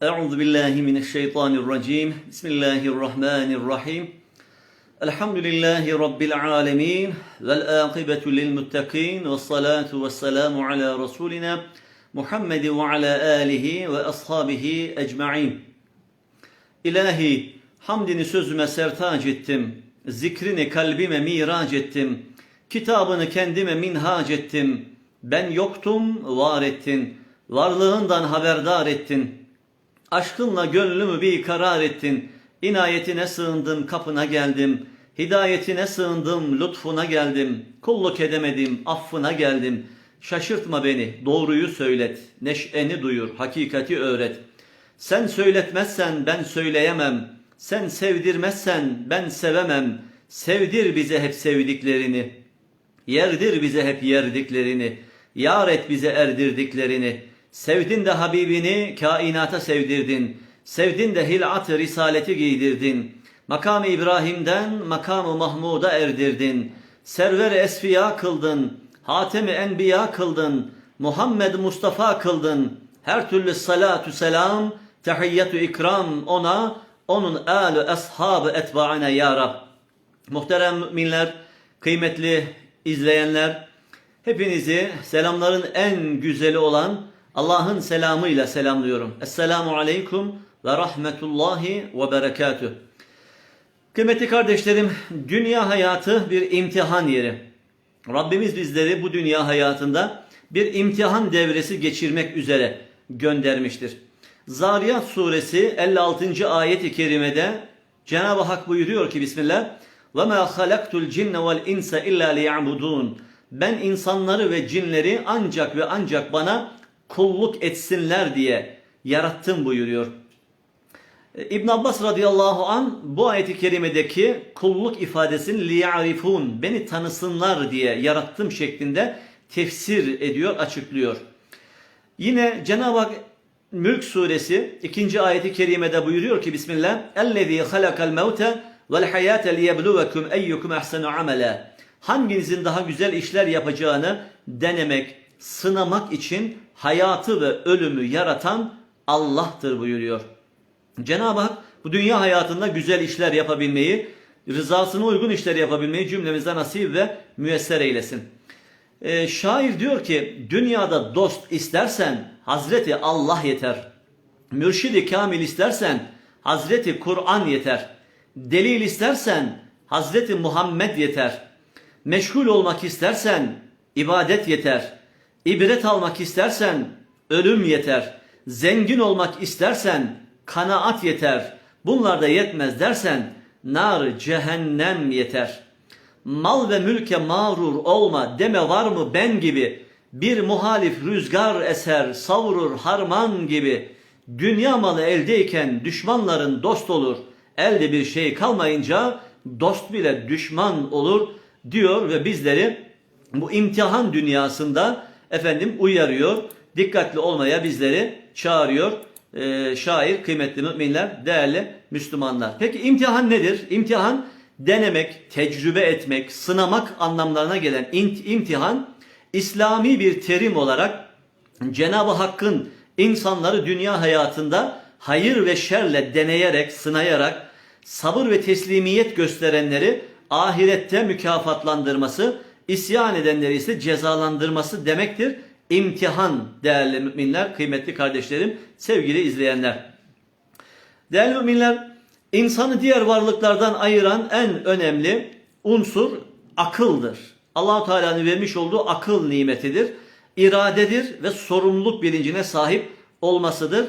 Euzu billahi mineşşeytanirracim. Bismillahirrahmanirrahim. Elhamdülillahi rabbil alamin vel akibetu lil muttaqin ve salatu vesselamu ala rasulina Muhammed ve ala alihi ve ashabihi ecmaîn. İlahi hamdini sözüme sertac ettim. Zikrini kalbime mirac ettim. Kitabını kendime minhac ettim. Ben yoktum, var ettin. Varlığından haberdar ettin. Aşkınla gönlümü bir karar ettin. İnayetine sığındım, kapına geldim. Hidayetine sığındım, lütfuna geldim. Kulluk edemedim, affına geldim. Şaşırtma beni, doğruyu söylet. Neşeni duyur, hakikati öğret. Sen söyletmezsen ben söyleyemem. Sen sevdirmezsen ben sevemem. Sevdir bize hep sevdiklerini. Yerdir bize hep yerdiklerini. Yar et bize erdirdiklerini. Sevdin de Habibini kainata sevdirdin. Sevdin de hilat risaleti giydirdin. Makam-ı İbrahim'den makam-ı Mahmud'a erdirdin. Server-i esfiya kıldın. Hatem-i enbiya kıldın. Muhammed Mustafa kıldın. Her türlü salatu selam, tehiyyatü ikram ona, onun âlü ashabı etbaına ya Rab. Muhterem müminler, kıymetli izleyenler, hepinizi selamların en güzeli olan Allah'ın selamıyla selamlıyorum. Esselamu aleyküm ve rahmetullahi ve berekatüh. Kıymetli kardeşlerim, dünya hayatı bir imtihan yeri. Rabbimiz bizleri bu dünya hayatında bir imtihan devresi geçirmek üzere göndermiştir. Zariyat suresi 56. ayet-i kerimede Cenab-ı Hak buyuruyor ki Bismillah ve ma halaktul cinne vel insa illa liya'budun. Ben insanları ve cinleri ancak ve ancak bana kulluk etsinler diye yarattım buyuruyor. E, İbn Abbas radıyallahu an bu ayeti kerimedeki kulluk ifadesini liyarifun beni tanısınlar diye yarattım şeklinde tefsir ediyor, açıklıyor. Yine Cenab-ı Hak Mülk suresi 2. ayeti kerimede buyuruyor ki Bismillah Ellezî halakal mevte vel hayâte liyebluvekum eyyukum ahsenu amele Hanginizin daha güzel işler yapacağını denemek, sınamak için hayatı ve ölümü yaratan Allah'tır buyuruyor. Cenab-ı Hak bu dünya hayatında güzel işler yapabilmeyi, rızasına uygun işler yapabilmeyi cümlemize nasip ve müyesser eylesin. Ee, şair diyor ki dünyada dost istersen Hazreti Allah yeter. Mürşidi kamil istersen Hazreti Kur'an yeter. Delil istersen Hazreti Muhammed yeter. Meşgul olmak istersen ibadet yeter. İbret almak istersen ölüm yeter. Zengin olmak istersen kanaat yeter. Bunlar da yetmez dersen nar cehennem yeter. Mal ve mülke mağrur olma deme var mı ben gibi. Bir muhalif rüzgar eser savurur harman gibi. Dünya malı eldeyken düşmanların dost olur. Elde bir şey kalmayınca dost bile düşman olur diyor ve bizleri bu imtihan dünyasında efendim uyarıyor. Dikkatli olmaya bizleri çağırıyor. Ee, şair, kıymetli müminler, değerli Müslümanlar. Peki imtihan nedir? İmtihan denemek, tecrübe etmek, sınamak anlamlarına gelen imtihan İslami bir terim olarak Cenab-ı Hakk'ın insanları dünya hayatında hayır ve şerle deneyerek, sınayarak sabır ve teslimiyet gösterenleri ahirette mükafatlandırması, isyan edenleri ise cezalandırması demektir. İmtihan değerli müminler, kıymetli kardeşlerim, sevgili izleyenler. Değerli müminler, insanı diğer varlıklardan ayıran en önemli unsur akıldır. allah Teala'nın vermiş olduğu akıl nimetidir. İradedir ve sorumluluk bilincine sahip olmasıdır.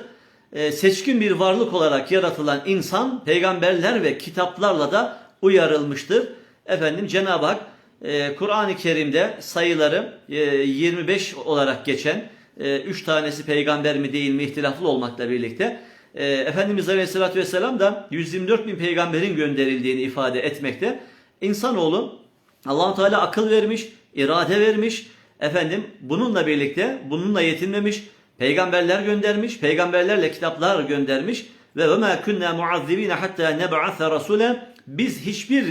Ee, seçkin bir varlık olarak yaratılan insan peygamberler ve kitaplarla da uyarılmıştır. Efendim Cenab-ı Hak e, Kur'an-ı Kerim'de sayıları e, 25 olarak geçen 3 e, tanesi peygamber mi değil mi ihtilaflı olmakla birlikte e, Efendimiz Aleyhisselatü Vesselam da 124 bin peygamberin gönderildiğini ifade etmekte. İnsanoğlu allah Teala akıl vermiş, irade vermiş. Efendim bununla birlikte bununla yetinmemiş. Peygamberler göndermiş, peygamberlerle kitaplar göndermiş ve ma kunna muazzibin hatta neb'atha rasula biz hiçbir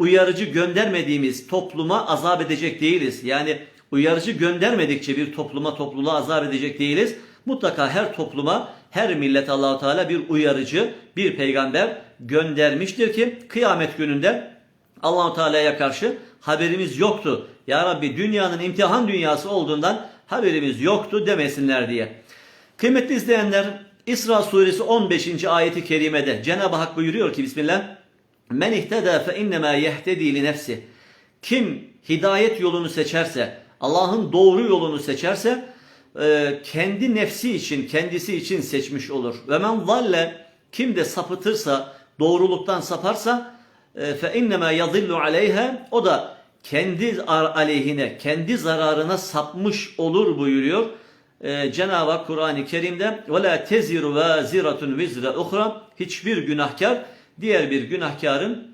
uyarıcı göndermediğimiz topluma azap edecek değiliz. Yani uyarıcı göndermedikçe bir topluma topluluğa azap edecek değiliz. Mutlaka her topluma her millet Allahu Teala bir uyarıcı, bir peygamber göndermiştir ki kıyamet gününde Allahu Teala'ya karşı haberimiz yoktu. Ya Rabbi dünyanın imtihan dünyası olduğundan haberimiz yoktu demesinler diye. Kıymetli izleyenler İsra suresi 15. ayeti kerimede Cenab-ı Hak buyuruyor ki Bismillah Men ihteda fe innema yehtedi li nefsi. Kim hidayet yolunu seçerse, Allah'ın doğru yolunu seçerse e, kendi nefsi için, kendisi için seçmiş olur. Ve men zalle kim de sapıtırsa, doğruluktan saparsa e, fe innema yadillu aleyha o da kendi aleyhine, kendi zararına sapmış olur buyuruyor. Ee, Cenab-ı Kur'an-ı Kerim'de ve la teziru vaziratun vizra uhra hiçbir günahkar diğer bir günahkarın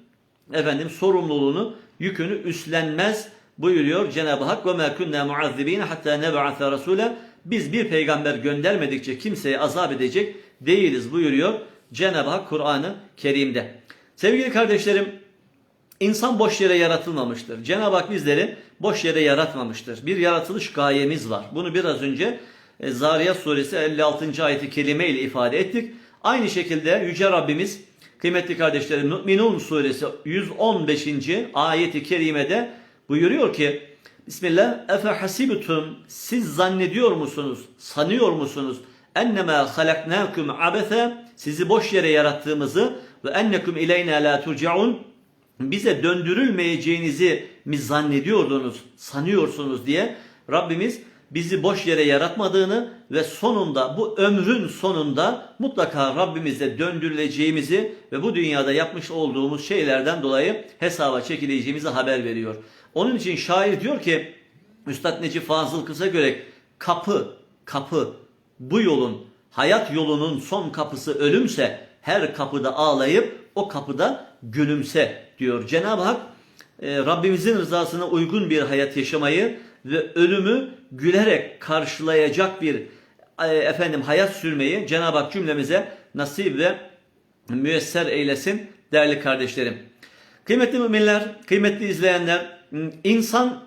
efendim sorumluluğunu, yükünü üstlenmez buyuruyor Cenab-ı Hak ma kunna muazzibin hatta neb'ate rasule biz bir peygamber göndermedikçe kimseye azap edecek değiliz buyuruyor Cenab-ı Hak Kur'an-ı Kerim'de. Sevgili kardeşlerim İnsan boş yere yaratılmamıştır. Cenab-ı Hak bizleri boş yere yaratmamıştır. Bir yaratılış gayemiz var. Bunu biraz önce e, Zariyat suresi 56. ayeti kelime ile ifade ettik. Aynı şekilde Yüce Rabbimiz kıymetli kardeşlerim Mü'minun suresi 115. ayeti kerimede buyuruyor ki Bismillah efe hasibutum siz zannediyor musunuz sanıyor musunuz ennemâ halaknâkum abese sizi boş yere yarattığımızı ve ennekum ileyna la turcaun bize döndürülmeyeceğinizi mi zannediyordunuz, sanıyorsunuz diye Rabbimiz bizi boş yere yaratmadığını ve sonunda bu ömrün sonunda mutlaka Rabbimize döndürüleceğimizi ve bu dünyada yapmış olduğumuz şeylerden dolayı hesaba çekileceğimizi haber veriyor. Onun için şair diyor ki Üstad Necip Fazıl Kısakörek kapı, kapı bu yolun, hayat yolunun son kapısı ölümse her kapıda ağlayıp o kapıda gülümse diyor. Cenab-ı Hak e, Rabbimizin rızasına uygun bir hayat yaşamayı ve ölümü gülerek karşılayacak bir e, efendim hayat sürmeyi Cenab-ı Hak cümlemize nasip ve müyesser eylesin değerli kardeşlerim. Kıymetli müminler, kıymetli izleyenler, insan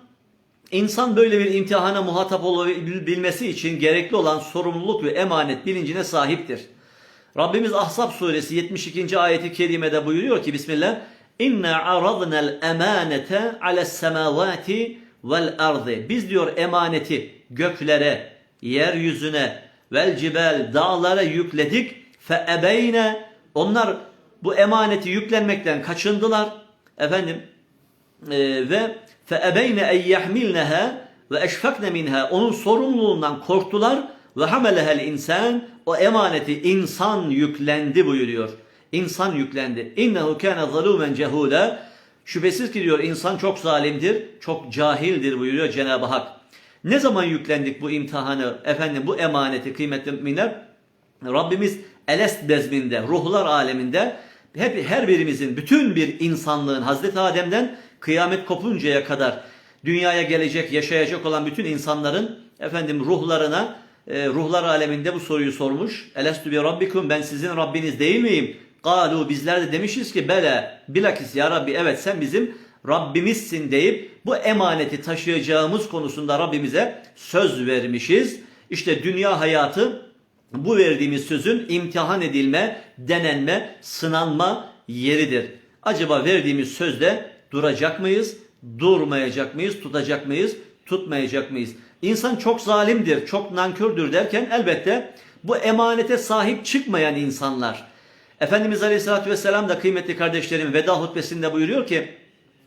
insan böyle bir imtihana muhatap olabilmesi için gerekli olan sorumluluk ve emanet bilincine sahiptir. Rabbimiz Ahzab suresi 72. ayeti kerimede buyuruyor ki Bismillah İnna aradna'l emanete ales semavati vel ardı. Biz diyor emaneti göklere, yeryüzüne, vel cibel dağlara yükledik. Fe ebeyne onlar bu emaneti yüklenmekten kaçındılar. Efendim e, ve fe ebeyne en yahmilneha ve eşfakne minha onun sorumluluğundan korktular ve hamelehel insan o emaneti insan yüklendi buyuruyor. İnsan yüklendi. İnnehu kana zalumen cehula. Şüphesiz ki diyor insan çok zalimdir, çok cahildir buyuruyor Cenab-ı Hak. Ne zaman yüklendik bu imtihanı, efendim bu emaneti kıymetli müminler? Rabbimiz Elest bezminde, ruhlar aleminde hep her birimizin, bütün bir insanlığın Hazreti Adem'den kıyamet kopuncaya kadar dünyaya gelecek, yaşayacak olan bütün insanların efendim ruhlarına e, ruhlar aleminde bu soruyu sormuş. Elestü bi rabbikum ben sizin Rabbiniz değil miyim? Galu bizler de demişiz ki bele bilakis ya Rabbi evet sen bizim Rabbimizsin deyip bu emaneti taşıyacağımız konusunda Rabbimize söz vermişiz. İşte dünya hayatı bu verdiğimiz sözün imtihan edilme, denenme, sınanma yeridir. Acaba verdiğimiz sözde duracak mıyız? Durmayacak mıyız? Tutacak mıyız? Tutmayacak mıyız? İnsan çok zalimdir, çok nankördür derken elbette bu emanete sahip çıkmayan insanlar. Efendimiz Aleyhisselatü Vesselam da kıymetli kardeşlerim veda hutbesinde buyuruyor ki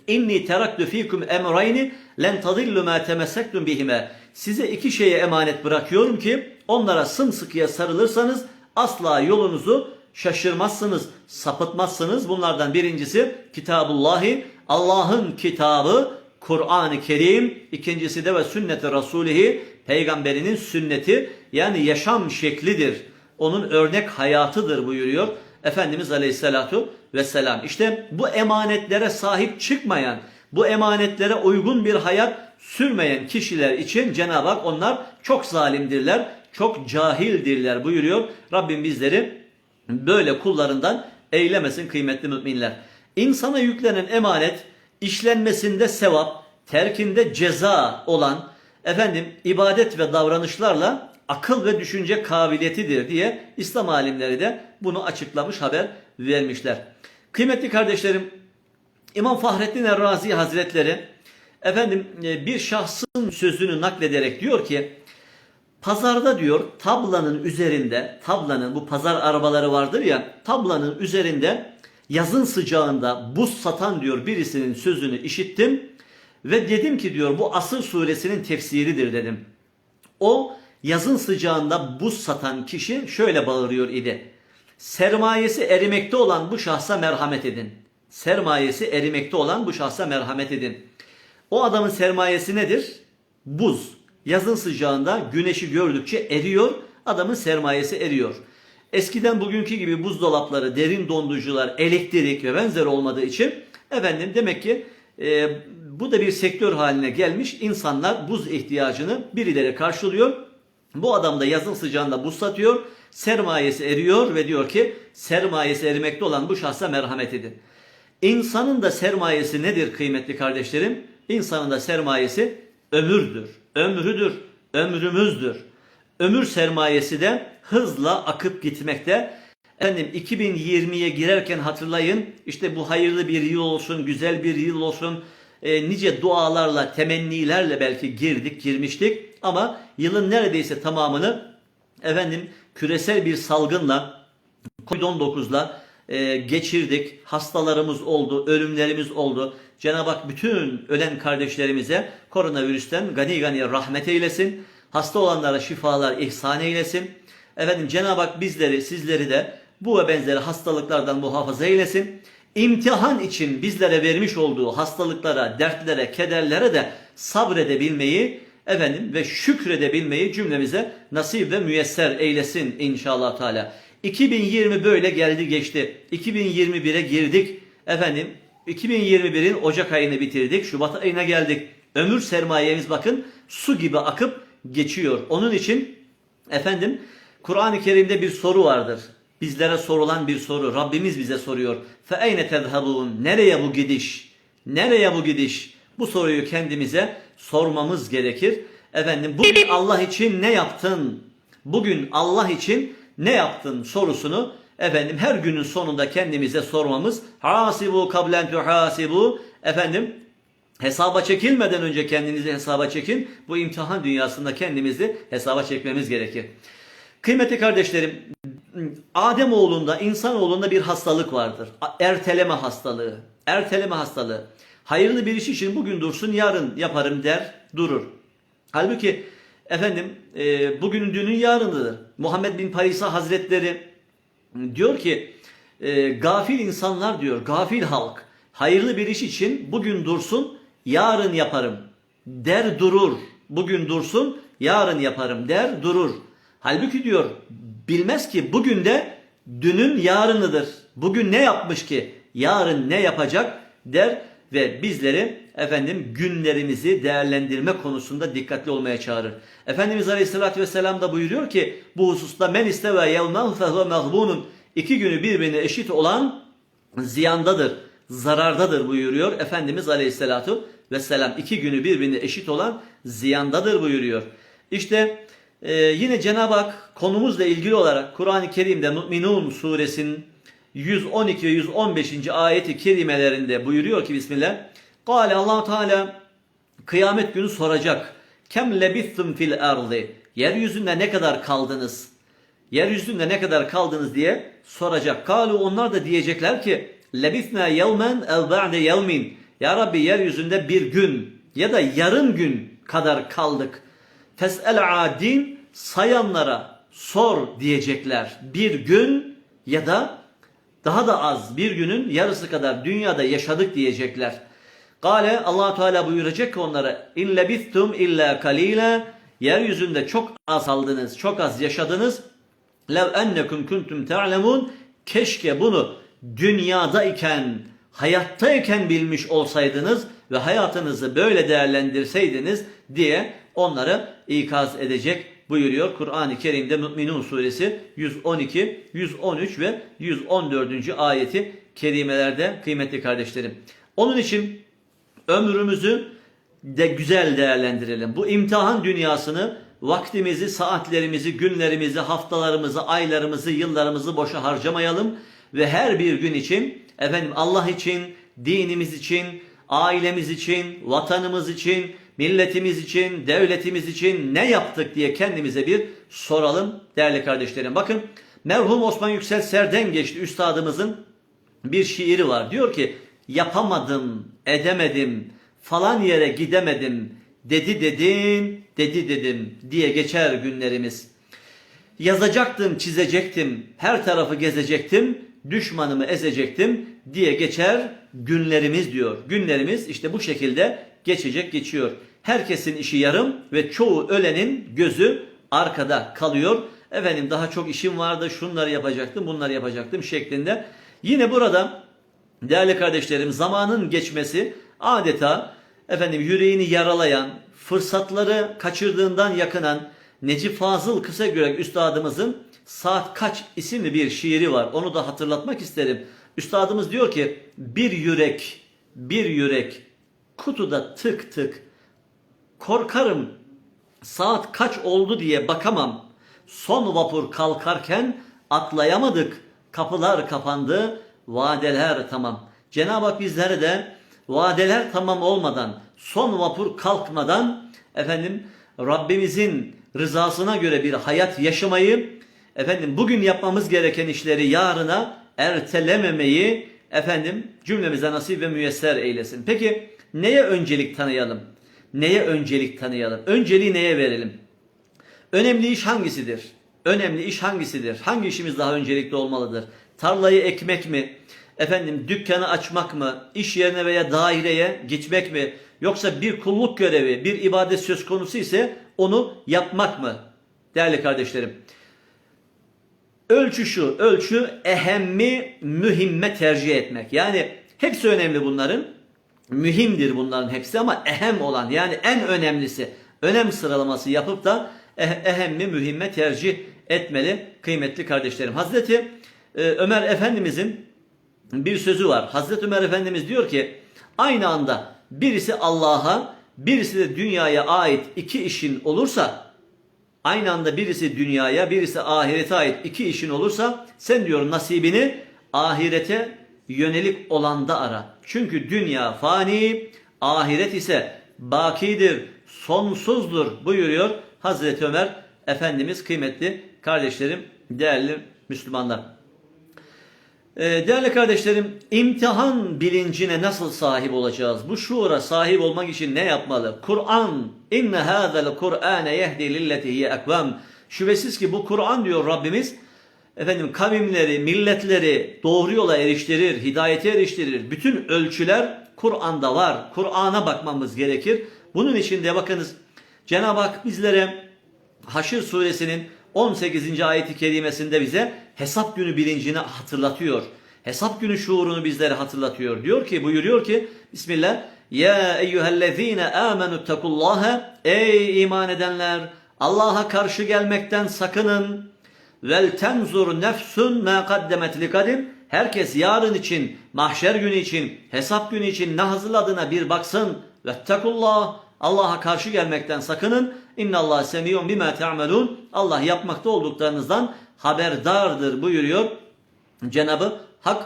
İnni teraktu fikum emrayni len tadillu ma temessektum bihime. Size iki şeye emanet bırakıyorum ki onlara sımsıkıya sarılırsanız asla yolunuzu şaşırmazsınız, sapıtmazsınız. Bunlardan birincisi Kitabullahi, Allah'ın kitabı Kur'an-ı Kerim, ikincisi de ve sünnet-i Resulihi, peygamberinin sünneti yani yaşam şeklidir. Onun örnek hayatıdır buyuruyor Efendimiz Aleyhisselatu Vesselam. İşte bu emanetlere sahip çıkmayan, bu emanetlere uygun bir hayat sürmeyen kişiler için Cenab-ı Hak onlar çok zalimdirler, çok cahildirler buyuruyor. Rabbim bizleri böyle kullarından eylemesin kıymetli müminler. İnsana yüklenen emanet işlenmesinde sevap, terkinde ceza olan efendim ibadet ve davranışlarla akıl ve düşünce kabiliyetidir diye İslam alimleri de bunu açıklamış haber vermişler. Kıymetli kardeşlerim İmam Fahrettin Errazi Hazretleri efendim e, bir şahsın sözünü naklederek diyor ki Pazarda diyor tablanın üzerinde, tablanın bu pazar arabaları vardır ya, tablanın üzerinde yazın sıcağında buz satan diyor birisinin sözünü işittim ve dedim ki diyor bu Asır suresinin tefsiridir dedim. O yazın sıcağında buz satan kişi şöyle bağırıyor idi. Sermayesi erimekte olan bu şahsa merhamet edin. Sermayesi erimekte olan bu şahsa merhamet edin. O adamın sermayesi nedir? Buz. Yazın sıcağında güneşi gördükçe eriyor, adamın sermayesi eriyor. Eskiden bugünkü gibi buzdolapları, derin dondurucular, elektrik ve benzeri olmadığı için efendim demek ki e, bu da bir sektör haline gelmiş. İnsanlar buz ihtiyacını birileri karşılıyor. Bu adam da yazın sıcağında buz satıyor. Sermayesi eriyor ve diyor ki sermayesi erimekte olan bu şahsa merhamet edin. İnsanın da sermayesi nedir kıymetli kardeşlerim? İnsanın da sermayesi ömürdür, ömrüdür, ömrümüzdür. Ömür sermayesi de hızla akıp gitmekte. Efendim 2020'ye girerken hatırlayın işte bu hayırlı bir yıl olsun, güzel bir yıl olsun, e, nice dualarla, temennilerle belki girdik, girmiştik. Ama yılın neredeyse tamamını efendim küresel bir salgınla, Covid-19'la e, geçirdik. Hastalarımız oldu, ölümlerimiz oldu. Cenab-ı Hak bütün ölen kardeşlerimize koronavirüsten gani gani rahmet eylesin. Hasta olanlara şifalar ihsan eylesin. Efendim Cenab-ı Hak bizleri, sizleri de bu ve benzeri hastalıklardan muhafaza eylesin. İmtihan için bizlere vermiş olduğu hastalıklara, dertlere, kederlere de sabredebilmeyi efendim ve şükredebilmeyi cümlemize nasip ve müyesser eylesin inşallah Teala. 2020 böyle geldi geçti. 2021'e girdik. Efendim 2021'in Ocak ayını bitirdik. Şubat ayına geldik. Ömür sermayemiz bakın su gibi akıp geçiyor. Onun için efendim Kur'an-ı Kerim'de bir soru vardır. Bizlere sorulan bir soru. Rabbimiz bize soruyor. Fe eyne tezhabun? Nereye bu gidiş? Nereye bu gidiş? Bu soruyu kendimize sormamız gerekir. Efendim bugün Allah için ne yaptın? Bugün Allah için ne yaptın sorusunu efendim her günün sonunda kendimize sormamız hasibu kablen tuhasibu efendim hesaba çekilmeden önce kendinizi hesaba çekin. Bu imtihan dünyasında kendimizi hesaba çekmemiz gerekir. Kıymetli kardeşlerim, Adem oğlunda, insan oğlunda bir hastalık vardır. Erteleme hastalığı. Erteleme hastalığı. Hayırlı bir iş için bugün dursun, yarın yaparım der, durur. Halbuki efendim e, bugünün dünün yarınıdır. Muhammed bin Parisa Hazretleri diyor ki e, gafil insanlar diyor, gafil halk hayırlı bir iş için bugün dursun, yarın yaparım der durur. Bugün dursun, yarın yaparım der durur. Halbuki diyor bilmez ki bugün de dünün yarınıdır. Bugün ne yapmış ki yarın ne yapacak der ve bizleri efendim günlerimizi değerlendirme konusunda dikkatli olmaya çağırır. Efendimiz Aleyhisselatü Vesselam da buyuruyor ki bu hususta men isteve yevmen fehuve mağbunun iki günü birbirine eşit olan ziyandadır, zarardadır buyuruyor. Efendimiz Aleyhisselatü Vesselam iki günü birbirine eşit olan ziyandadır buyuruyor. İşte ee, yine Cenab-ı Hak konumuzla ilgili olarak Kur'an-ı Kerim'de Mü'minun suresinin 112 ve 115. ayeti kerimelerinde buyuruyor ki Bismillah. Kale allah Teala kıyamet günü soracak. Kem lebithum fil ardı. Yeryüzünde ne kadar kaldınız? Yeryüzünde ne kadar kaldınız diye soracak. Kalu onlar da diyecekler ki lebithna yevmen el ba'de yevmin. Ya Rabbi yeryüzünde bir gün ya da yarım gün kadar kaldık. Fes'el adin sayanlara sor diyecekler. Bir gün ya da daha da az bir günün yarısı kadar dünyada yaşadık diyecekler. Gale allah Teala buyuracak ki onlara in lebithtum illa kalila yeryüzünde çok az aldınız, çok az yaşadınız. Lev ennekum kuntum ta'lemun keşke bunu dünyadayken, hayattayken bilmiş olsaydınız ve hayatınızı böyle değerlendirseydiniz diye onları ikaz edecek buyuruyor Kur'an-ı Kerim'de Mü'minun suresi 112, 113 ve 114. ayeti kerimelerde kıymetli kardeşlerim. Onun için ömrümüzü de güzel değerlendirelim. Bu imtihan dünyasını vaktimizi, saatlerimizi, günlerimizi, haftalarımızı, aylarımızı, yıllarımızı boşa harcamayalım ve her bir gün için efendim Allah için, dinimiz için, ailemiz için, vatanımız için, milletimiz için, devletimiz için ne yaptık diye kendimize bir soralım değerli kardeşlerim. Bakın merhum Osman Yüksel Serden geçti üstadımızın bir şiiri var. Diyor ki yapamadım, edemedim, falan yere gidemedim, dedi dedin, dedi dedim diye geçer günlerimiz. Yazacaktım, çizecektim, her tarafı gezecektim, düşmanımı ezecektim diye geçer günlerimiz diyor. Günlerimiz işte bu şekilde geçecek geçiyor. Herkesin işi yarım ve çoğu ölenin gözü arkada kalıyor. Efendim daha çok işim vardı, şunları yapacaktım, bunları yapacaktım şeklinde. Yine burada değerli kardeşlerim zamanın geçmesi adeta efendim yüreğini yaralayan, fırsatları kaçırdığından yakınan Necip Fazıl Kısagürek üstadımızın Saat Kaç isimli bir şiiri var. Onu da hatırlatmak isterim. Üstadımız diyor ki bir yürek, bir yürek kutuda tık tık korkarım saat kaç oldu diye bakamam. Son vapur kalkarken atlayamadık. Kapılar kapandı, vadeler tamam. Cenab-ı Hak bizlere de vadeler tamam olmadan, son vapur kalkmadan efendim Rabbimizin rızasına göre bir hayat yaşamayı, efendim bugün yapmamız gereken işleri yarına ertelememeyi efendim cümlemize nasip ve müyesser eylesin. Peki neye öncelik tanıyalım? Neye öncelik tanıyalım? Önceliği neye verelim? Önemli iş hangisidir? Önemli iş hangisidir? Hangi işimiz daha öncelikli olmalıdır? Tarlayı ekmek mi? Efendim dükkanı açmak mı? İş yerine veya daireye gitmek mi? Yoksa bir kulluk görevi, bir ibadet söz konusu ise onu yapmak mı? Değerli kardeşlerim. Ölçü şu, ölçü ehemmi mühimme tercih etmek. Yani hepsi önemli bunların. Mühimdir bunların hepsi ama ehem olan yani en önemlisi önem sıralaması yapıp da eh- ehemmi mühimme tercih etmeli kıymetli kardeşlerim. Hazreti e, Ömer Efendimizin bir sözü var. Hazreti Ömer Efendimiz diyor ki aynı anda birisi Allah'a birisi de dünyaya ait iki işin olursa aynı anda birisi dünyaya birisi ahirete ait iki işin olursa sen diyor nasibini ahirete yönelik olanda ara. Çünkü dünya fani, ahiret ise bakidir, sonsuzdur buyuruyor Hazreti Ömer Efendimiz kıymetli kardeşlerim, değerli Müslümanlar. Ee, değerli kardeşlerim, imtihan bilincine nasıl sahip olacağız? Bu şuura sahip olmak için ne yapmalı? Kur'an, inne hâzel Kur'âne yehdi lilleti hiye ekvam. Şüphesiz ki bu Kur'an diyor Rabbimiz, efendim kavimleri, milletleri doğru yola eriştirir, hidayete eriştirir. Bütün ölçüler Kur'an'da var. Kur'an'a bakmamız gerekir. Bunun için de bakınız Cenab-ı Hak bizlere Haşr suresinin 18. ayeti kerimesinde bize hesap günü bilincini hatırlatıyor. Hesap günü şuurunu bizlere hatırlatıyor. Diyor ki buyuruyor ki Bismillah Ya eyyühellezine amenu tekullaha Ey iman edenler Allah'a karşı gelmekten sakının. Vel tenzur nefsun ma kaddemet likadim. Herkes yarın için, mahşer günü için, hesap günü için ne hazırladığına bir baksın. Vettekullah. Allah'a karşı gelmekten sakının. İnna Allah semiyun bima ta'melun. Allah yapmakta olduklarınızdan haberdardır buyuruyor Cenabı Hak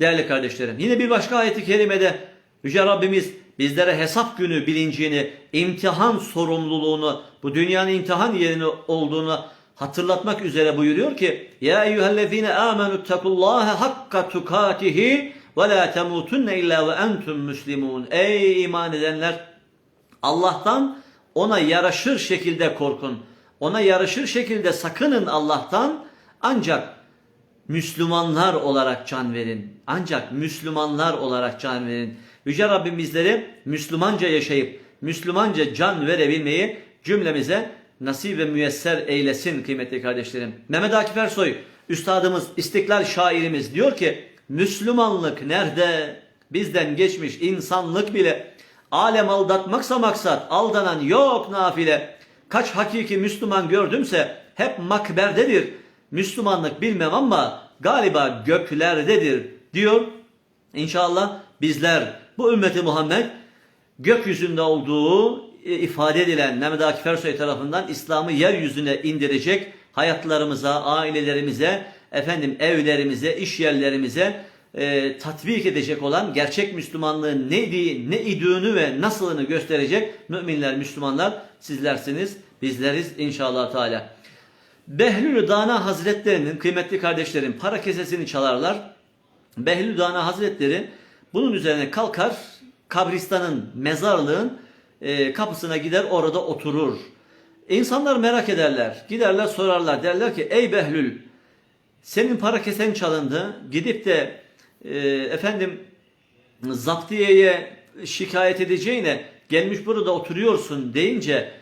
değerli kardeşlerim. Yine bir başka ayeti kerimede Yüce Rabbimiz bizlere hesap günü bilincini, imtihan sorumluluğunu, bu dünyanın imtihan yerini olduğunu hatırlatmak üzere buyuruyor ki Ya eyyühellezine amenu tekullaha hakka tukatihi ve la temutunne illa ve entum müslimun. Ey iman edenler Allah'tan ona yaraşır şekilde korkun. Ona yaraşır şekilde sakının Allah'tan ancak Müslümanlar olarak can verin. Ancak Müslümanlar olarak can verin. Yüce Rabbim bizleri Müslümanca yaşayıp Müslümanca can verebilmeyi cümlemize nasip ve müyesser eylesin kıymetli kardeşlerim. Mehmet Akif Ersoy üstadımız, istiklal şairimiz diyor ki Müslümanlık nerede? Bizden geçmiş insanlık bile alem aldatmaksa maksat aldanan yok nafile. Kaç hakiki Müslüman gördümse hep makberdedir. Müslümanlık bilmem ama galiba göklerdedir diyor. İnşallah bizler bu ümmeti Muhammed gökyüzünde olduğu e, ifade edilen Mehmet Akif Ersoy tarafından İslam'ı yeryüzüne indirecek hayatlarımıza, ailelerimize, efendim evlerimize, iş yerlerimize e, tatbik edecek olan gerçek Müslümanlığın neydi, ne idüğünü ve nasılını gösterecek müminler, Müslümanlar sizlersiniz, bizleriz inşallah Teala. Behlül Dana Hazretlerinin kıymetli kardeşlerim para kesesini çalarlar. Behlül Dana Hazretleri bunun üzerine kalkar kabristanın, mezarlığın e, kapısına gider orada oturur. İnsanlar merak ederler. Giderler sorarlar. Derler ki ey Behlül senin para kesen çalındı. Gidip de e, efendim zaptiyeye şikayet edeceğine gelmiş burada oturuyorsun deyince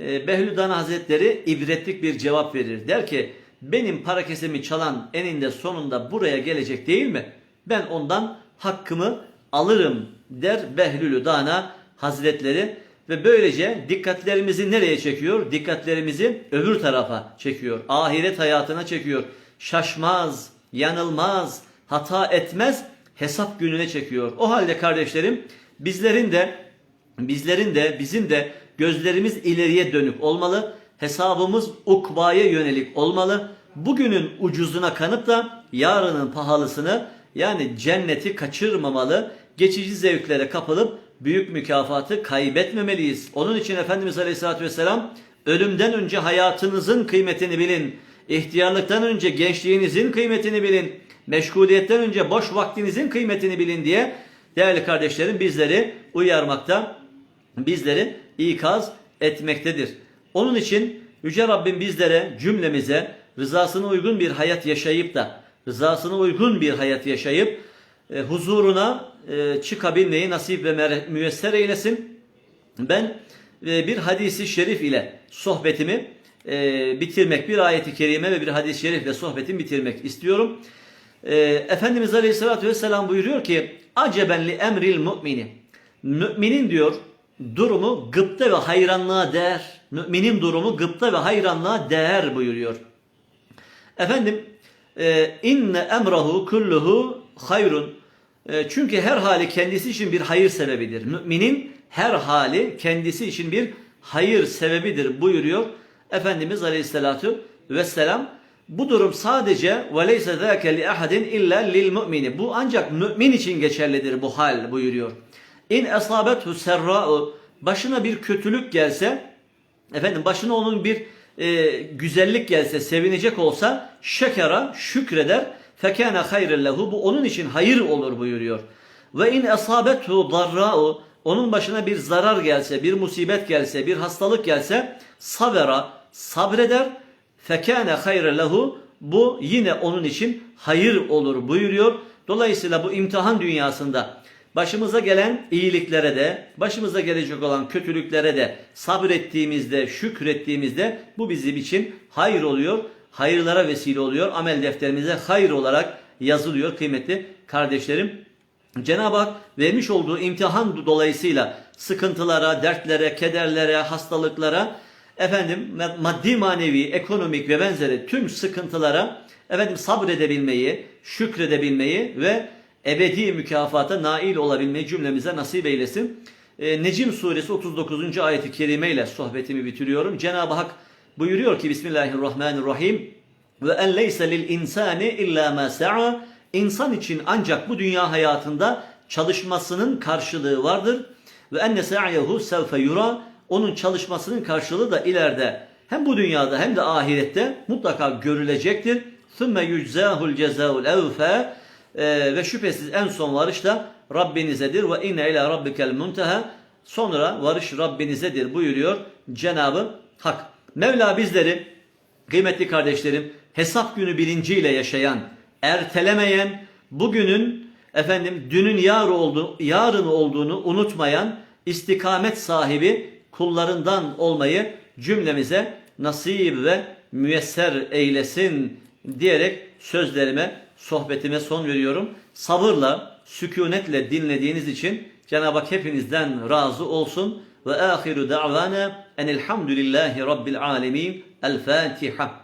e, Behlül Dana Hazretleri ibretlik bir cevap verir. Der ki benim para kesemi çalan eninde sonunda buraya gelecek değil mi? Ben ondan hakkımı alırım der Behlül Dana Hazretleri ve böylece dikkatlerimizi nereye çekiyor? Dikkatlerimizi öbür tarafa çekiyor. Ahiret hayatına çekiyor. Şaşmaz, yanılmaz, hata etmez, hesap gününe çekiyor. O halde kardeşlerim bizlerin de bizlerin de bizim de gözlerimiz ileriye dönük olmalı. Hesabımız ukbaya yönelik olmalı. Bugünün ucuzuna kanıp da yarının pahalısını yani cenneti kaçırmamalı. Geçici zevklere kapılıp büyük mükafatı kaybetmemeliyiz. Onun için Efendimiz Aleyhisselatü Vesselam ölümden önce hayatınızın kıymetini bilin. İhtiyarlıktan önce gençliğinizin kıymetini bilin. Meşguliyetten önce boş vaktinizin kıymetini bilin diye değerli kardeşlerim bizleri uyarmakta, bizleri ikaz etmektedir. Onun için Yüce Rabbim bizlere cümlemize rızasına uygun bir hayat yaşayıp da rızasına uygun bir hayat yaşayıp e, huzuruna e, çıkabilmeyi nasip ve müyesser eylesin. Ben e, bir hadisi şerif ile sohbetimi e, bitirmek, bir ayeti kerime ve bir hadis-i şerifle sohbetimi bitirmek istiyorum. E, Efendimiz Aleyhisselatü Vesselam buyuruyor ki aceben li emril mu'mini müminin diyor durumu gıpta ve hayranlığa değer. Müminin durumu gıpta ve hayranlığa değer buyuruyor. Efendim e, inne emrahu kulluhu hayrun. E, çünkü her hali kendisi için bir hayır sebebidir. Müminin her hali kendisi için bir hayır sebebidir buyuruyor Efendimiz Aleyhisselatü Vesselam. Bu durum sadece li ahadin illa lil mu'mini. Bu ancak mümin için geçerlidir bu hal buyuruyor. İn esabethu serra'u başına bir kötülük gelse efendim başına onun bir e, güzellik gelse sevinecek olsa şekera şükreder fekâne hayrın lehu bu onun için hayır olur buyuruyor. Ve in esabethu darra'u onun başına bir zarar gelse, bir musibet gelse, bir hastalık gelse sabera sabreder fekâne hayrın lehu bu yine onun için hayır olur buyuruyor. Dolayısıyla bu imtihan dünyasında başımıza gelen iyiliklere de, başımıza gelecek olan kötülüklere de sabrettiğimizde, şükrettiğimizde bu bizim için hayır oluyor. Hayırlara vesile oluyor. Amel defterimize hayır olarak yazılıyor kıymetli kardeşlerim. Cenab-ı Hak vermiş olduğu imtihan dolayısıyla sıkıntılara, dertlere, kederlere, hastalıklara, efendim maddi manevi, ekonomik ve benzeri tüm sıkıntılara efendim sabredebilmeyi, şükredebilmeyi ve ebedi mükafata nail olabilmeyi cümlemize nasip eylesin. E, Necim suresi 39. ayeti kerime ile sohbetimi bitiriyorum. Cenab-ı Hak buyuruyor ki Bismillahirrahmanirrahim ve en leyse lil insani illa ma sa'a İnsan için ancak bu dünya hayatında çalışmasının karşılığı vardır. Ve enne sa'yehu sevfe yura onun çalışmasının karşılığı da ileride hem bu dünyada hem de ahirette mutlaka görülecektir. Thumme yuczahul cezaul evfe ee, ve şüphesiz en son varış da Rabbinizedir ve inne ila rabbikel munteha sonra varış Rabbinizedir buyuruyor Cenabı Hak. Mevla bizleri kıymetli kardeşlerim hesap günü bilinciyle yaşayan, ertelemeyen, bugünün efendim dünün yar oldu, yarın olduğunu unutmayan istikamet sahibi kullarından olmayı cümlemize nasip ve müyesser eylesin diyerek sözlerime sohbetime son veriyorum. Sabırla, sükunetle dinlediğiniz için Cenab-ı Hak hepinizden razı olsun. Ve ahiru da'vana enelhamdülillahi rabbil alemin. El Fatiha.